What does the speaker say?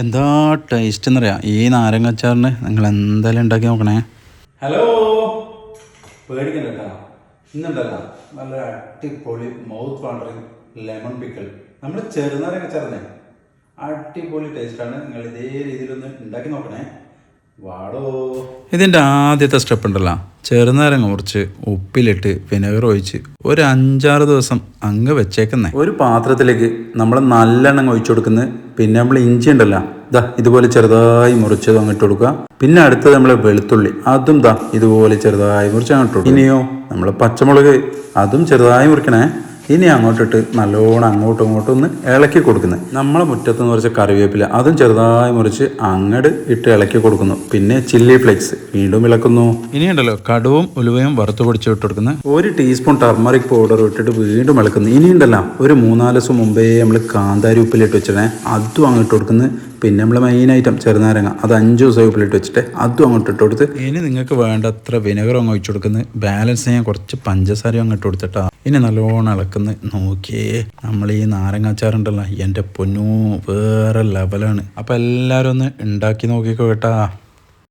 എന്താ ടേസ്റ്റ് എന്നറിയാം? ഈ നാരങ്ങ അച്ചാറിന് നിങ്ങൾ എന്തായാലും ഉണ്ടാക്കി നോക്കണേ? ഹലോ പേടിക്കണ്ട ഇന്നുണ്ടല്ലോ നല്ല അടിപൊളി മൗത്ത് വാണ്ടറിങ് ലെമൺ പിക്കൽ നമ്മൾ ചെറുനാരങ്ങ അച്ചാറിനെ അടിപൊളി ടേസ്റ്റാണ് നിങ്ങൾ ഇതേ രീതിയിലൊന്ന് ഉണ്ടാക്കി നോക്കണേ. വാടോ. ഇതിന്റെ ആദ്യത്തെ സ്റ്റെപ്പ് ഉണ്ടല്ലോ. ചെറുനാരങ്ങ മുറിച്ച് ഉപ്പിലിട്ട് വിനെഗർ ഒഴിച്ച് ഒരു അഞ്ചാറ് ദിവസം അങ്ങ് വെച്ചേക്കുന്നേ. ഒരു പാത്രത്തിലേക്ക് നമ്മൾ നല്ലെണ്ണം ഒഴിച്ചു കൊടുക്കുന്നത് പിന്നെ നമ്മൾ ഇഞ്ചി ഉണ്ടല്ലോ ദാ ഇതുപോലെ ചെറുതായി മുറിച്ചത് അങ്ങോട്ട് കൊടുക്കുക. പിന്നെ അടുത്തത് നമ്മൾ വെളുത്തുള്ളി അതും ദാ ഇതുപോലെ ചെറുതായി മുറിച്ച് അങ്ങോട്ട് കൊടുക്കുക. ഇനിയോ നമ്മൾ പച്ചമുളക് അതും ചെറുതായി മുറിക്കണേ. ഇനി അങ്ങോട്ടിട്ട് നല്ലോണം അങ്ങോട്ടും ഇങ്ങോട്ടും ഒന്ന് ഇളക്കി കൊടുക്കുന്നത് നമ്മളെ മുറ്റത്ത് നിന്ന് കുറച്ച് കറിവേപ്പില അതും ചെറുതായി മുറിച്ച് അങ്ങട് ഇട്ട് ഇളക്കി കൊടുക്കുന്നു. പിന്നെ ചില്ലി ഫ്ലേക്സ് വീണ്ടും ഇളക്കുന്നു. ഇനിയുണ്ടല്ലോ കടുവും ഉലുവയും വറുത്ത് പൊടിച്ച് ഇട്ട് കൊടുക്കുന്നത് ഒരു ടീസ്പൂൺ ടർമറിക് പൗഡർ ഇട്ടിട്ട് വീണ്ടും ഇളക്കുന്നു. ഇനിയുണ്ടല്ലോ ഒരു മൂന്നാൽ ദിവസം മുമ്പേ നമ്മൾ കാന്താരി ഉപ്പിലിട്ട് വെച്ചിട്ടേ അതും അങ്ങോട്ട് കൊടുക്കുന്നത് പിന്നെ നമ്മൾ മെയിൻ ഐറ്റം ചെറുനാരങ്ങ അത് അഞ്ചു ദിവസം ഉപ്പിലിട്ട് വെച്ചിട്ട് അതും അങ്ങോട്ട് ഇട്ട് കൊടുത്ത് ഇനി നിങ്ങൾക്ക് വേണ്ടത്ര വിനെഗർ അങ്ങ് ഒഴിച്ചു കൊടുക്കുന്നത് ബാലൻസ് ചെയ്യാൻ കുറച്ച് പഞ്ചസാരയും അങ്ങോട്ട് കൊടുത്തിട്ടാ. ഇനി നല്ലോണം ഇളക്കുന്ന നോക്കിയേ. നമ്മൾ ഈ നാരങ്ങാച്ചാറുണ്ടല്ലോ എന്റെ പൊന്നു വേറെ ലെവലാണ് അപ്പം എല്ലാവരും ഒന്ന് ഉണ്ടാക്കി നോക്കിക്കോ കേട്ടാ.